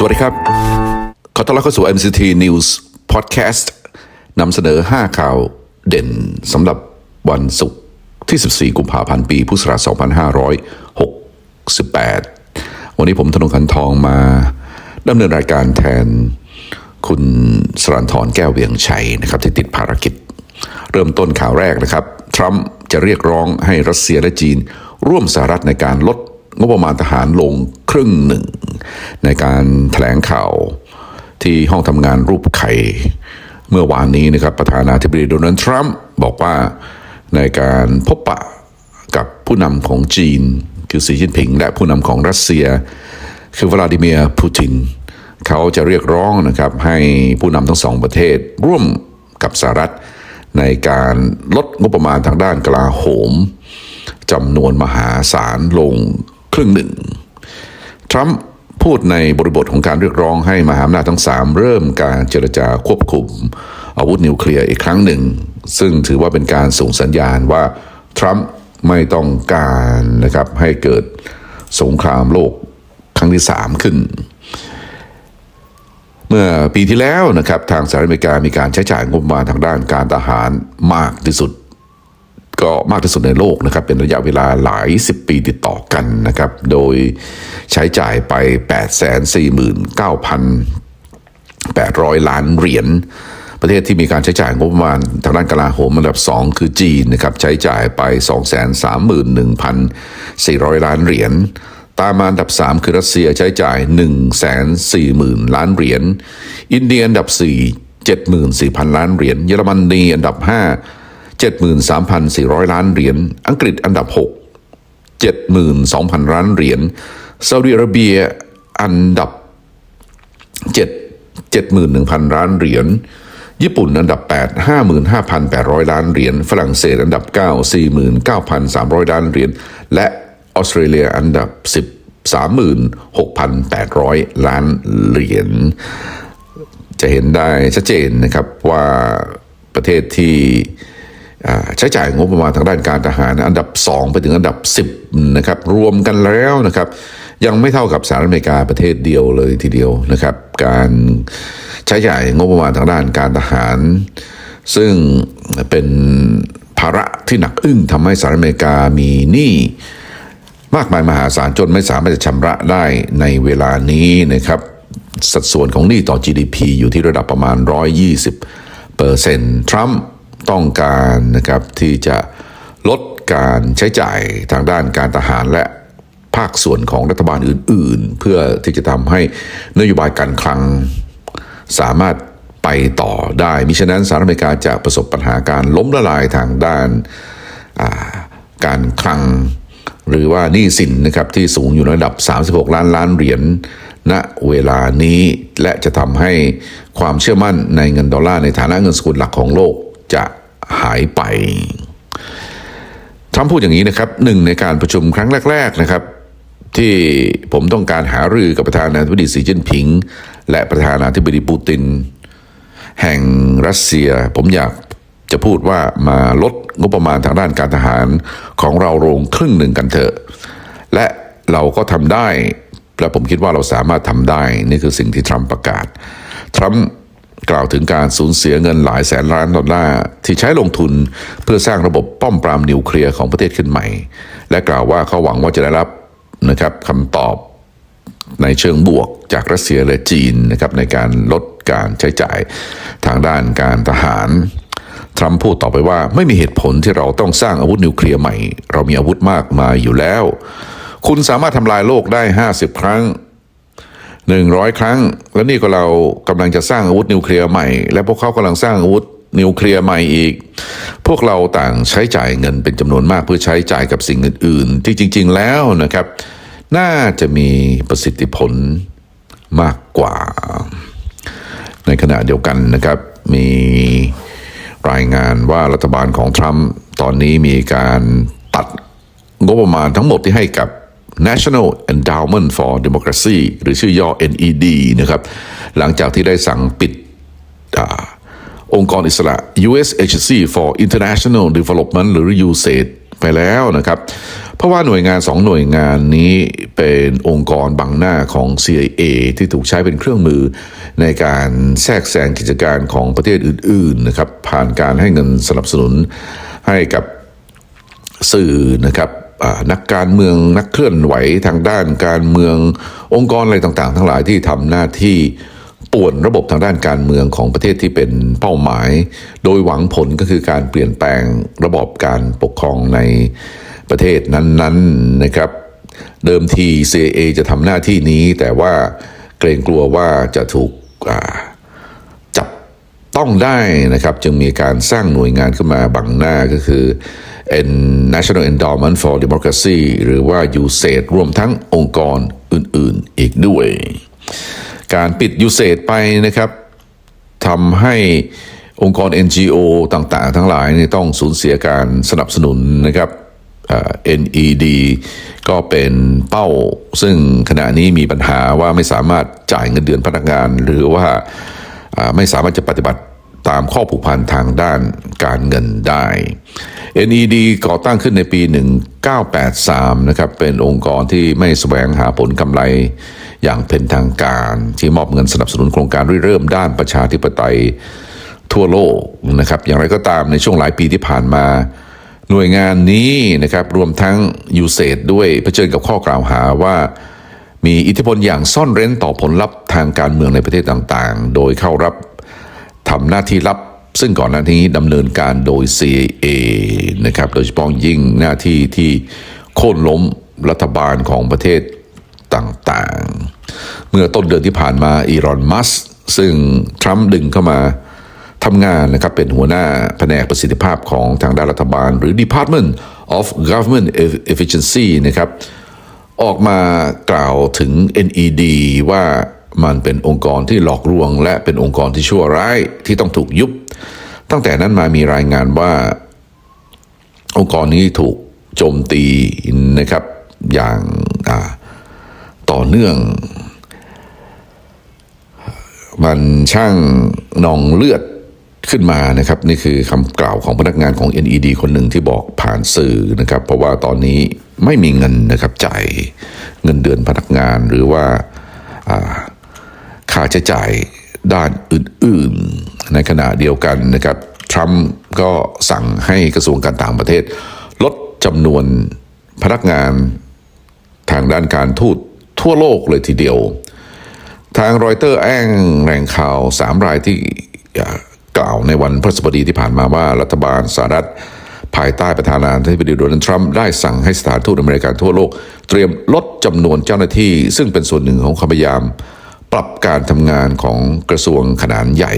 สวัสดีครับ ขอต้อนรับเข้าสู่ MCT News Podcast นำเสนอ 5 ข่าวเด่นสำหรับวันศุกร์ที่ 14 กุมภาพันธ์ ปีพุทธศักราช2568 วันนี้ผมธนงคันทองมาดำเนินรายการแทนคุณสรันทรแก้วเวียงชัยนะครับที่ติดภารกิจ เริ่มต้นข่าวแรกนะครับ ทรัมป์จะเรียกร้องให้รัสเซียและจีน ร่วมสหรัฐในการลดงบประมาณทหารลงครึ่งหนึ่ง ในการแถลงข่าวที่ห้องทำงานรูปไข่ เมื่อวานนี้นะครับประธานาธิบดีโดนัลด์ทรัมป์บอกว่าในการพบปะกับผู้นำของจีน คือสีจิ้นผิง และผู้นำของรัสเซีย คือวลาดิเมียร์ปูติน เขาจะเรียกร้องนะครับให้ผู้นำทั้งสองประเทศ ร่วมกับสหรัฐ ในการลดงบประมาณทางด้านกลาโหมจำนวนมหาศาลลงครึ่งหนึ่งทรัมป์ พูดในบริบทของการเรียกร้องให้มหาอำนาจทั้งสามเริ่มการเจรจาควบคุม อาวุธนิวเคลียร์อีกครั้งหนึ่ง ซึ่งถือว่าเป็นการส่งสัญญาณว่า ทรัมป์ไม่ต้องการนะครับให้เกิดสงครามโลกครั้งที่สามขึ้น เมื่อปีที่แล้วนะครับทางสหรัฐอเมริกามีการใช้จ่ายงบประมาณทางด้านการทหารมากที่สุด ก็มากที่สุดในโลกนะครับ เป็นระยะเวลาหลายสิบปีติดต่อกันนะครับ โดยใช้จ่ายไป 849,800 ล้านเหรียญประเทศที่มีการใช้จ่ายงบประมาณทางด้านกลาโหมอันดับ 2 คือจีนนะครับใช้จ่ายไป 231,400 ล้านเหรียญตามมาอันดับ 3 คือรัสเซียใช้จ่าย 140,000 ล้านเหรียญอินเดียอันดับ 4 74,000 ล้านเหรียญเยอรมนีอันดับ 5 73,400 ล้านเหรียญ อังกฤษอันดับ 6 72,000 ล้านเหรียญซาอุดิอาระเบียอันดับ 7 71,000 ล้านเหรียญ ญี่ปุ่นอันดับ 8 55,800 ล้านเหรียญ ฝรั่งเศสอันดับ 9 49,300 ล้านเหรียญ และออสเตรเลียอันดับ10 36,800 ล้านเหรียญ จะเห็นได้ชัดเจนนะครับว่าประเทศที่ ใช้จ่ายงบประมาณทางด้านการทหารอันดับ 2 ไปถึงอันดับ 10นะครับรวมกันแล้วนะครับยังไม่เท่ากับสหรัฐอเมริกาประเทศเดียวเลยทีเดียวนะครับ การใช้จ่ายงบประมาณทางด้านการทหาร ซึ่งเป็นภาระที่หนักอึ้งทำให้สหรัฐอเมริกามีหนี้มากมายมหาศาลจนไม่สามารถจะชำระได้ในเวลานี้นะครับสัดส่วนของหนี้ต่อ GDP อยู่ที่ระดับประมาณ 120เปอร์เซ็นต์ทรัมป์ ต้องการนะครับที่จะลดการใช้จ่ายทางด้านการทหารและภาคส่วนของรัฐบาลอื่น ๆ เพื่อที่จะทำให้นโยบายการคลังสามารถไปต่อได้มิฉะนั้นสหรัฐอเมริกาจะประสบปัญหาการล้มละลายทางด้านาการคลัง หรือว่านี้สินนะครับที่สูงอยู่ในระดับ 36 ล้านล้านเหรียญณเวลานี้และจะทำให้ความเชื่อมั่นในเงินดอลลาร์ในฐานะเงินสกุลหลักของโลก จะหายไปทรัมป์พูดอย่างนี้นะครับหนึ่งในการประชุมครั้งแรก ๆนะครับ ที่ผมต้องการหารือกับประธานาธิบดีสีจิ้นผิง และประธานาธิบดีปูติน แห่งรัสเซีย ผมอยากจะพูดว่ามาลดงบประมาณทางด้านการทหารของเราลงครึ่งหนึ่งกันเถอะ และเราก็ทำได้ และผมคิดว่าเราสามารถทำได้ นี่คือสิ่งที่ทรัมป์ประกาศทรัมป์ กล่าวถึงการสูญเสียเงินหลายแสนล้านดอลลาร์ที่ใช้ลงทุนเพื่อสร้างระบบป้อมปรามนิวเคลียร์ของประเทศขึ้นใหม่ และกล่าวว่าเขาหวังว่าจะได้รับนะครับคำตอบในเชิงบวกจากรัสเซียและจีนนะครับในการลดการใช้จ่ายทางด้านการทหารทรัมป์พูดต่อไปว่าไม่มีเหตุผลที่เราต้องสร้างอาวุธนิวเคลียร์ใหม่ เรามีอาวุธมากมายอยู่แล้ว คุณสามารถทำลายโลกได้ 50 ครั้ง 100 ครั้ง แล้วนี่ก็เรากำลังจะสร้างอาวุธนิวเคลียร์ใหม่ และพวกเขากำลังสร้างอาวุธนิวเคลียร์ใหม่อีก พวกเราต่างใช้จ่ายเงินเป็นจำนวนมากเพื่อใช้จ่ายกับสิ่งอื่น ๆ ที่จริง ๆ แล้วนะครับ น่าจะมีประสิทธิผลมากกว่า ในขณะเดียวกันนะครับ มีรายงานว่ารัฐบาลของทรัมป์ตอนนี้มีการตัดงบประมาณทั้งหมดที่ให้กับ National Endowment for Democracy หรือชื่อย่อ NED นะครับ หลังจากที่ได้สั่งปิดอองค์กรอิสระ U.S. Agency for International Development หรือ USAID ไปแล้วนะครับ เพราะว่าหน่วยงานสองหน่วยงานนี้เป็นองค์กรบังหน้าของ CIA ที่ถูกใช้เป็นเครื่องมือในการแทรกแซงกิจการของประเทศอื่นๆนะครับ ผ่านการให้เงินสนับสนุนให้กับสื่อนะครับ นักการเมืองนักเคลื่อนไหวทางด้านการเมืององค์กรอะไรต่างๆ ทั้งหลายที่ทำหน้าที่ป่วนระบบทางด้านการเมืองของประเทศที่เป็นเป้าหมาย โดยหวังผลก็คือการเปลี่ยนแปลงระบบการปกครองในประเทศนั้นๆนะครับเดิมที CIA จะทำหน้าที่นี้ แต่ว่าเกรงกลัวว่าจะถูกจับต้องได้นะครับ จึงมีการสร้างหน่วยงานขึ้นมาบังหน้าก็คือ National Endowment for Democracy หรือว่า USAID รวมทั้งองค์กรอื่นๆอีกด้วย การปิด USAID ไปนะครับทำให้องค์กร NGO ต่างๆ ทั้งหลายต้องสูญเสียการสนับสนุนนะครับอ่า NED ก็เป็นเป้า ซึ่งขณะนี้มีปัญหาว่าไม่สามารถจ่ายเงินเดือนพนักงาน หรือว่าอ่าไม่สามารถจะปฏิบัติ ตามข้อผูกพันทางด้านการเงินได้ NED ก่อตั้งขึ้นในปี 1983 นะครับ เป็นองค์กรที่ไม่แสวงหาผลกำไรอย่างเป็นทางการ ที่มอบเงินสนับสนุนโครงการริเริ่มด้านประชาธิปไตยทั่วโลกนะครับ อย่างไรก็ตามในช่วงหลายปีที่ผ่านมาหน่วยงานนี้นะครับรวมทั้งยูเซดด้วยเผชิญกับข้อกล่าวหาว่า มีอิทธิพลอย่างซ่อนเร้นต่อผลลัพธ์ทางการเมืองในประเทศต่างๆ โดยเข้ารับ ทำหน้าที่ลับซึ่งก่อนหน้านี้ดำเนินการโดย CIA นะครับโดยเฉพาะยิ่งหน้าที่ที่โค่นล้มรัฐบาลของประเทศต่างๆ เมื่อต้นเดือนที่ผ่านมาอีรอนมัสซึ่งทรัมป์ดึงเข้ามาทำงานนะครับเป็นหัวหน้าแผนกประสิทธิภาพของทางด้านรัฐบาล หรือ Department of Government Efficiency นะครับออกมากล่าวถึง NED ว่า มันเป็นองค์กรที่หลอกลวง และเป็นองค์กรที่ชั่วร้ายที่ต้องถูกยุบ ตั้งแต่นั้นมามีรายงานว่า องค์กรนี้ถูกโจมตีนะครับ อย่างาต่อเนื่อง มันช่างนองเลือดขึ้นมานะครับ นี่คือคำกล่าวของพนักงานของ NED คนหนึ่งที่บอกผ่านสื่อนะครับ เพราะว่าตอนนี้ไม่มีเงินนะครับจ่ายเงินเดือนพนักงานหรือว่าอ่า ค่าใช้จ่ายด้านอื่นๆ ในขณะเดียวกันนะครับทรัมป์ก็สั่งให้กระทรวงการต่างประเทศ ลดจำนวนพนักงานทางด้านการทูตทั่วโลกเลยทีเดียว ทางรอยเตอร์แอ้งแหล่งข่าวสามรายที่กล่าวในวันพฤหัสบดีที่ผ่านมาว่ารัฐบาลสหรัฐ ภายใต้ประธานาธิบดีโดนัลด์ทรัมป์ได้สั่งให้สถานทูตอเมริกันทั่วโลก เตรียมลดจำนวนเจ้าหน้าที่ ซึ่งเป็นส่วนหนึ่งของความพยายาม ปรับการทำงานของกระทรวงขนาดใหญ่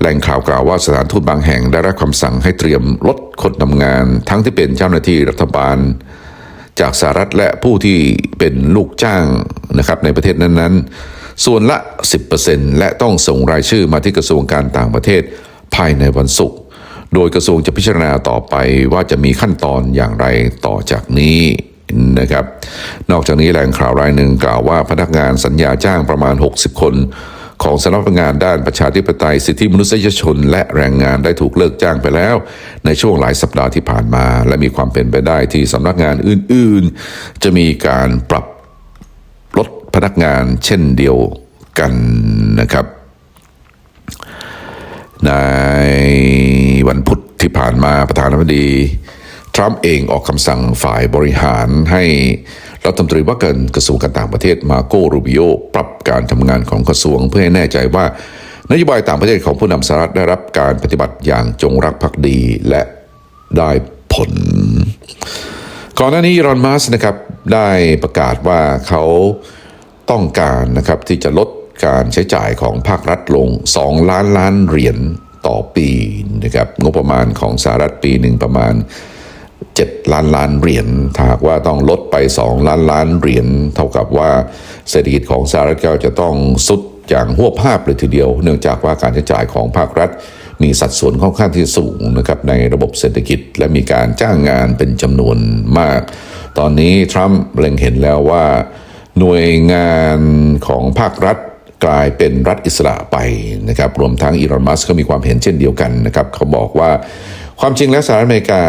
แหล่งข่าวกล่าวว่าสถานทูตบางแห่งได้รับคำสั่งให้เตรียมลดคนทำงาน ทั้งที่เป็นเจ้าหน้าที่รัฐบาล จากสหรัฐและผู้ที่เป็นลูกจ้างนะครับในประเทศนั้นๆ ส่วนละ 10%และต้องส่งรายชื่อมาที่กระทรวงการต่างประเทศภายในวันศุกร์โดยกระทรวงจะพิจารณาต่อไปว่าจะมีขั้นตอนอย่างไรต่อจากนี้ นะครับ นอกจากนี้แหล่งข่าวรายหนึ่งกล่าวว่าพนักงานสัญญาจ้างประมาณ 60 คน ของสำนักงานด้านประชาธิปไตย สิทธิมนุษยชน และแรงงานได้ถูกเลิกจ้างไปแล้ว ในช่วงหลายสัปดาห์ที่ผ่านมา และมีความเป็นไปได้ที่สำนักงานอื่น ๆ จะมีการปรับลดพนักงานเช่นเดียวกันนะครับในวันพุธที่ผ่านมาประธานาธิบดี ทรัมป์เองออกคำสั่งฝ่ายบริหารให้รัฐมนตรีว่าการกระทรวงการต่างประเทศมาโกรูบิโอปรับการทำงานของกระทรวงเพื่อให้แน่ใจว่านโยบายต่างประเทศของผู้นำสหรัฐได้รับการปฏิบัติอย่างจงรักภักดีและได้ผล ก่อนหน้านี้อรอนมัสนะครับได้ประกาศว่าเขาต้องการนะครับที่จะลดการใช้จ่ายของภาครัฐลง 2 ล้านล้านเหรียญต่อปีนะครับงบประมาณของสหรัฐปีหนึ่งประมาณ 7 ล้านล้านเหรียญถ้าหากว่าต้องลดไป 2 ล้านล้านเหรียญเท่ากับว่าเศรษฐกิจของสหรัฐก็จะต้องสุดอย่างหัวภาพเลยทีเดียว เนื่องจากว่าการใช้จ่ายของภาครัฐ มีสัดส่วนค่อนข้างที่สูงนะครับในระบบเศรษฐกิจและมีการจ้างงานเป็นจำนวนมาก ตอนนี้ทรัมป์เล็งเห็นแล้วว่า หน่วยงานของภาครัฐกลายเป็นรัฐอิสระไปนะครับรวมทั้งอีลอนมัสก์ก็มีความเห็นเช่นเดียวกันนะครับเขาบอกว่าความจริงแล้วสหรัฐอเมริกา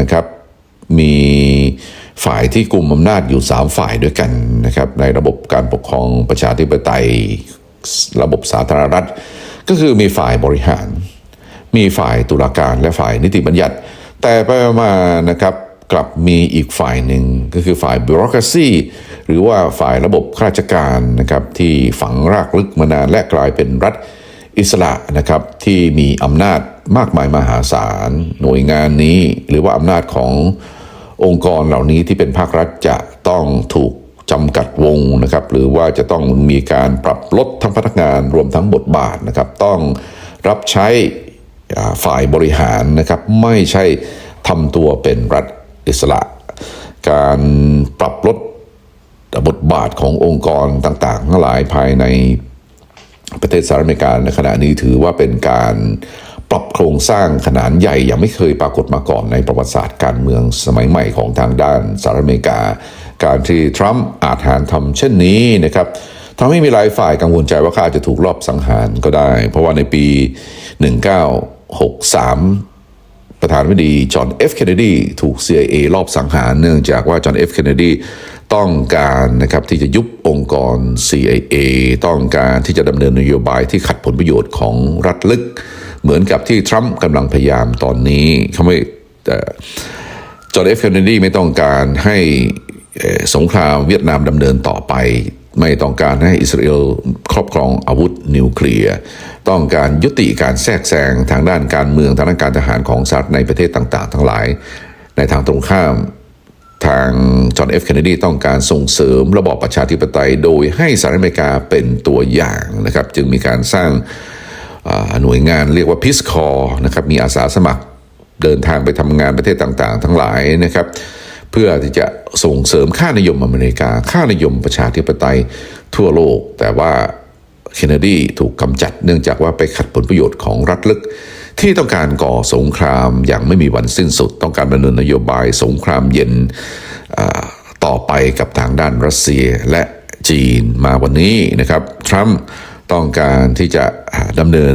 นะครับ มีฝ่ายที่กลุ่มอำนาจอยู่ 3 ฝ่ายด้วยกันนะครับในระบบการปกครองประชาธิปไตยระบบสาธารณรัฐ ก็คือมีฝ่ายบริหาร มีฝ่ายตุลาการและฝ่ายนิติบัญญัติ แต่ไปมานะครับกลับมีอีกฝ่ายหนึ่งก็คือฝ่ายบิโรครซีหรือว่าฝ่ายระบบข้าราชการนะครับที่ฝังรากลึกมานานและกลายเป็นรัฐอิสระนะครับที่มีอำนาจมากมายมหาศาล หน่วยงานนี้หรือว่าอำนาจของ องค์กรเหล่านี้ที่เป็นภาครัฐจะต้องถูกจำกัดวงนะครับหรือว่าจะต้องมีการปรับลดทั้งพนักงานรวมทั้งบทบาทนะครับต้องรับใช้ฝ่ายบริหารนะครับไม่ใช่ทำตัวเป็นรัฐอิสระ การปรับลดบทบาทขององค์กรต่างๆทั้งหลายภายในประเทศสหรัฐอเมริกาในขณะนี้ถือว่าเป็นการ ปรับโครงสร้างขนาดใหญ่ยังไม่เคยปรากฏมาก่อนในประวัติศาสตร์การเมืองสมัยใหม่ของทางด้านสหรัฐอเมริกา การที่ทรัมป์อาจหารทำเช่นนี้นะครับทำให้มีหลายฝ่ายกังวลใจว่าเขาอาจจะถูกลอบสังหารก็ได้ เพราะว่าในปี 1963 ประธานาธิบดีจอห์นเอฟเคนเนดีถูก CIA ลอบสังหารเนื่องจากว่าจอห์นเอฟเคนเนดีต้องการนะครับที่จะยุบองค์กร CIA ต้องการที่จะดำเนินนโยบายที่ขัดผลประโยชน์ของรัฐลึก เหมือนกับที่ทรัมป์กำลังพยายามตอนนี้เขาไม่เอ่อจอห์นเอฟเคนเนดีไม่ต้องการให้สงครามเวียดนามดำเนินต่อไป ไม่ต้องการให้อิสราเอลครอบครองอาวุธนิวเคลียร์ต้องการยุติการแทรกแซงทางด้านการเมืองทางด้านการทหารของสหรัฐในประเทศต่าง ๆ ทั้งหลาย ในทางตรงข้ามทางจอห์นเอฟเคนเนดีต้องการส่งเสริมระบอบประชาธิปไตย โดยให้สหรัฐอเมริกาเป็นตัวอย่างนะครับ จึงมีการสร้าง หน่วยงานเรียกว่าพิสคอนะครับมีอาสาสมัครเดินทางไปทำงานประเทศต่างๆ ทั้งหลายนะครับ เพื่อที่จะส่งเสริมค่านิยมอเมริกา ค่านิยมประชาธิปไตยทั่วโลก แต่ว่าเคนเนดีถูกกำจัดเนื่องจากว่าไปขัดผลประโยชน์ของรัฐลึก ที่ต้องการก่อสงครามอย่างไม่มีวันสิ้นสุด ต้องการดำเนินนโยบายสงครามเย็นต่อไปกับทางด้านรัสเซียและจีนมาวันนี้นะครับทรัมป์ ต้องการที่จะดำเนิน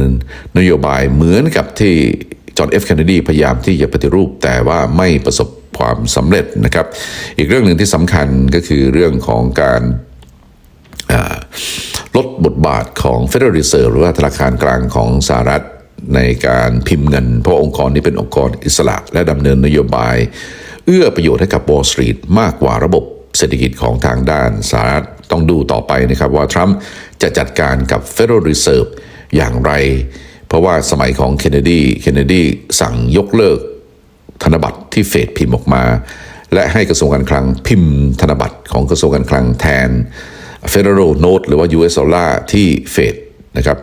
นโยบายเหมือนกับที่จอห์นเอฟเคนเนดีพยายามที่จะปฏิรูปแต่ว่าไม่ประสบความสำเร็จนะครับ อีกเรื่องหนึ่งที่สำคัญก็คือเรื่องของการลดบทบาทของ Federal Reserve หรือว่าธนาคารกลางของสหรัฐในการพิมพ์เงิน เพราะองค์กรนี้เป็นองค์กรอิสระ และดำเนินนโยบาย เอื้อประโยชน์ให้กับ Wall Street มากกว่าระบบเศรษฐกิจของทางด้านสหรัฐ ต้องดูต่อไปนะครับว่าทรัมป์จะจัดการกับ Federal Reserve อย่างไร เพราะว่าสมัยของเคนเนดีเคนเนดีสั่งยกเลิกธนบัตรที่เฟดพิมพ์ออกมา และให้กระทรวงการคลังพิมพ์ ธนบัตรของกระทรวงการคลังแทน Federal Note หรือว่า US Dollar ที่เฟดนะครับ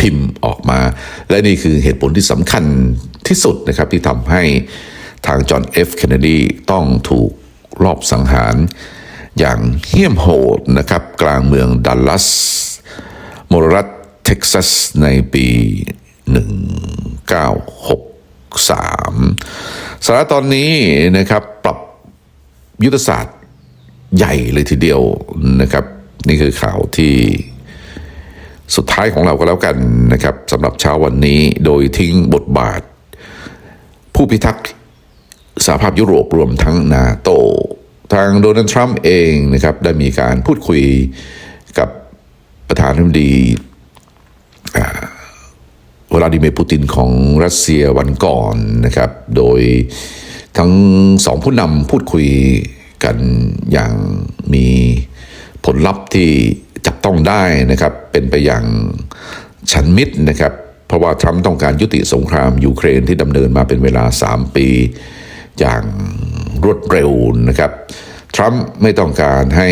พิมพ์ออกมา และนี่คือเหตุผลที่สำคัญที่สุดนะครับที่ทำให้ทางจอห์นเอฟเคนเนดีต้องถูกลอบสังหาร อย่างเหี้ยมโหดนะครับกลางเมืองดัลลัสมรัฐเท็กซัสในปี 1963สหรัฐตอนนี้นะครับปรับยุทธศาสตร์ใหญ่เลยทีเดียวนะครับ นี่คือข่าวที่สุดท้ายของเราก็แล้วกันนะครับสำหรับเช้าวันนี้โดยทิ้งบทบาท ผู้พิทักษ์สหภาพยุโรปรวมทั้งนาโต ทางโดนัลด์ทรัมป์เองนะครับได้มีการพูดคุยกับประธานาธิบดีวลาดิเมียร์ปูตินของรัสเซียวันก่อนนะครับ โดยทั้งสองผู้นำพูดคุยกันอย่างมีผลลัพธ์ที่จับต้องได้นะครับ เป็นไปอย่างฉันมิตรนะครับ เพราะว่าทรัมป์ต้องการยุติสงครามยูเครนที่ดำเนินมาเป็นเวลา 3 ปี อย่าง รวดเร็วนะครับทรัมป์ไม่ต้องการให้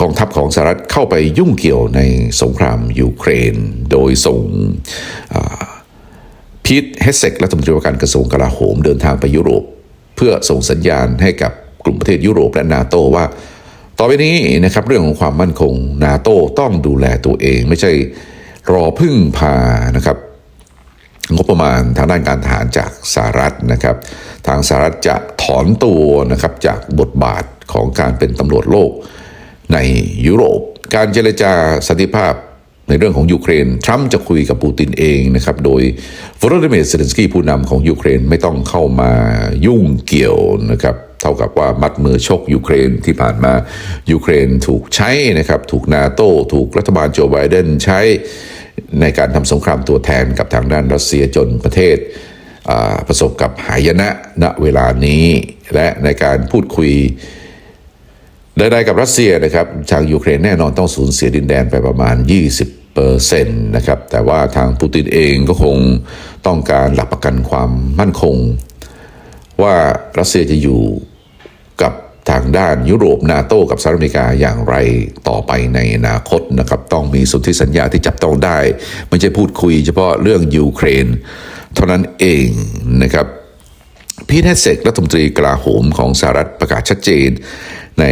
กองทัพของสหรัฐเข้าไปยุ่งเกี่ยวในสงครามยูเครน โดยส่งพีทเฮสเซกรัฐมนตรีว่าการกระทรวงกลาโหมเดินทางไปยุโรป เพื่อส่งสัญญาณให้กับกลุ่มประเทศยุโรปและนาโตว่า ต่อไปนี้นะครับเรื่องของความมั่นคงนาโตต้องดูแลตัวเอง ไม่ใช่รอพึ่งพานะครับ งบประมาณทางด้านการทหารจากสหรัฐนะครับ ทางสหรัฐจะถอนตัวนะครับจากบทบาทของการเป็นตำรวจโลกในยุโรป การเจรจาสันติภาพในเรื่องของยูเครนทรัมป์จะคุยกับปูตินเองนะครับ โดยวลาดิเมียร์เซเลนสกี้ผู้นำของยูเครนไม่ต้องเข้ามายุ่งเกี่ยวนะครับ เท่ากับว่ามัดมือชกยูเครนที่ผ่านมายูเครนถูกใช้นะครับ ถูกนาโต้ถูกรัฐบาลโจไบเดนใช้ ในการทำสงครามตัวแทนกับทางด้านรัสเซียจนประเทศประสบกับหายนะณเวลานี้ และในการพูดคุยใดๆกับรัสเซียนะครับทางยูเครนแน่นอนต้องสูญเสียดินแดนไปประมาณ 20เปอร์เซ็นต์นะครับแต่ว่าทางปูตินเองก็คงต้องการหลักประกันความมั่นคง ว่ารัสเซียจะอยู่ ทางด้านยุโรปนาโตกับสหรัฐอเมริกาอย่างไรต่อไปในอนาคตนะครับต้องมีสนธิสัญญาที่จับต้องได้ ไม่ใช่พูดคุยเฉพาะเรื่องยูเครน เท่านั้นเองนะครับพีทแฮสเซกรัฐมนตรีกลาโหมของสหรัฐประกาศชัดเจน ใน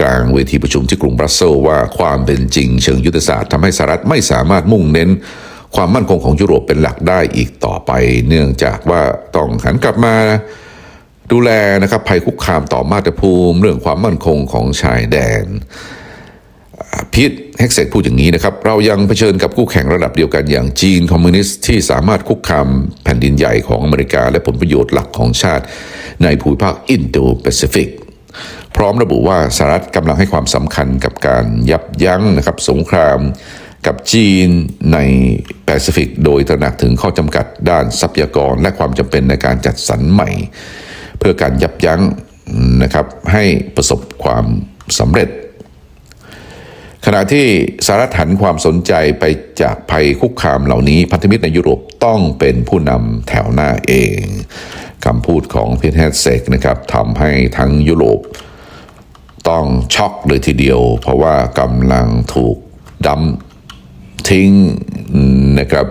กลางเวทีประชุมที่กรุงบรัสเซลว่าความเป็นจริงเชิงยุทธศาสตร์ทำให้สหรัฐไม่สามารถมุ่งเน้น ความมั่นคงของยุโรปเป็นหลักได้อีกต่อไป เนื่องจากว่าต้องหันกลับมา ดูแลนะครับภัยคุกคามต่อมาตรภูมิ เรื่องความมั่นคงของชายแดนพีทเฮกเซกพูดอย่างนี้นะครับ เรายังเผชิญกับคู่แข่งระดับเดียวกันอย่างจีนคอมมิวนิสต์ที่สามารถคุกคามแผ่นดินใหญ่ของอเมริกา และผลประโยชน์หลักของชาติ ในภูมิภาคอินโดแปซิฟิกพร้อมระบุว่าสหรัฐกำลังให้ความสำคัญกับการยับยั้งนะครับสงครามกับจีนในแปซิฟิก โดยตระหนักถึงข้อจำกัดด้านทรัพยากรและความจำเป็นในการจัดสรรใหม่ เพื่อการยับยั้งนะครับให้ประสบความสำเร็จ ขณะที่สหรัฐหันความสนใจไปจากภัยคุกคามเหล่านี้ พันธมิตรในยุโรปต้องเป็นผู้นำแถวหน้าเองคำพูดของพีเทสเซกนะครับทำให้ทั้งยุโรปต้องช็อกเลยทีเดียว เพราะว่ากำลังถูกดำทิ้งนะครับ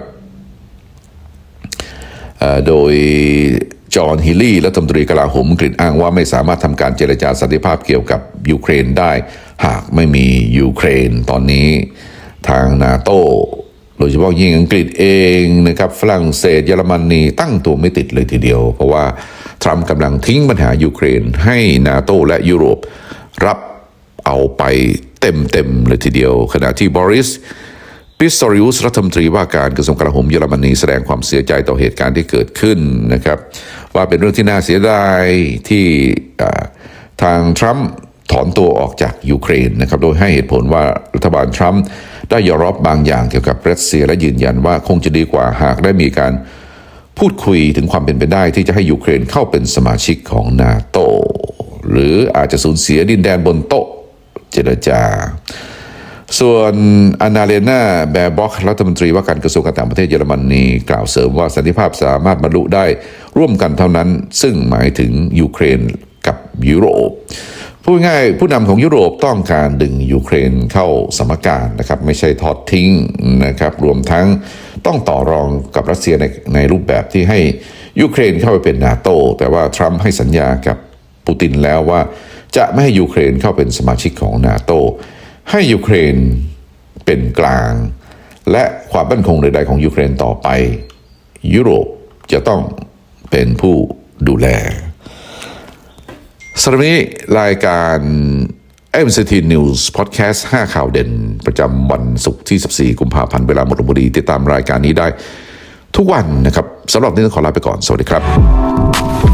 โดย จอห์นฮิลลี่รัฐมนตรีกลาโหมอังกฤษอ้างว่าไม่สามารถทำการเจรจาสันติภาพเกี่ยวกับยูเครนได้ หากไม่มียูเครนตอนนี้ทางนาโตโดยเฉพาะยิ่งอังกฤษเองนะครับฝรั่งเศสเยอรมนีตั้งตัวไม่ติดเลยทีเดียว เพราะว่าทรัมป์กำลังทิ้งปัญหายูเครนให้นาโตและยุโรปรับเอาไปเต็มๆเลยทีเดียว ขณะที่บริสปิสตอริอุสรัฐมนตรีว่าการกระทรวงกลาโหมเยอรมนีแสดงความเสียใจต่อเหตุการณ์ที่เกิดขึ้นนะครับ ว่าเป็นเรื่องที่น่าเสียดายที่ทางทรัมป์ถอนตัวออกจากยูเครนนะครับโดยให้เหตุผลว่ารัฐบาลทรัมป์ได้ยอมรับบางอย่างเกี่ยวกับรัสเซียและยืนยันว่าคงจะดีกว่าหากได้มีการพูดคุยถึงความเป็นไปได้ที่จะให้ยูเครนเข้าเป็นสมาชิกของนาโตหรืออาจจะสูญเสียดินแดนบนโต๊ะเจรจา ส่วนอานาเลนาแบร์บ็อกรัฐมนตรีว่าการกระทรวงการต่างประเทศเยอรมนีกล่าวเสริมว่าสันติภาพสามารถบรรลุได้ร่วมกันเท่านั้น ซึ่งหมายถึงยูเครนกับยุโรปพูดง่ายผู้นำของยุโรปต้องการดึงยูเครนเข้าสมการนะครับไม่ใช่ทอดทิ้งนะครับรวมทั้งต้องต่อรองกับรัสเซียในในรูปแบบที่ให้ยูเครนเข้าไปเป็นนาโต แต่ว่าทรัมป์ให้สัญญากับปูตินแล้วว่า จะไม่ให้ยูเครนเข้าเป็นสมาชิกของนาโต ให้ยูเครนเป็นกลาง และความมั่นคงใดๆของยูเครนต่อไป ยุโรปจะต้องเป็นผู้ดูแลสำหรับนี้รายการ MCT News Podcast 5 ข่าวเด่น ประจำวันศุกร์ที่ 14 กุมภาพันธ์เวลาหมดลงพอดี ติดตามรายการนี้ได้ทุกวันนะครับสำหรับนนี้ต้องขอลาไปก่อน สวัสดีครับ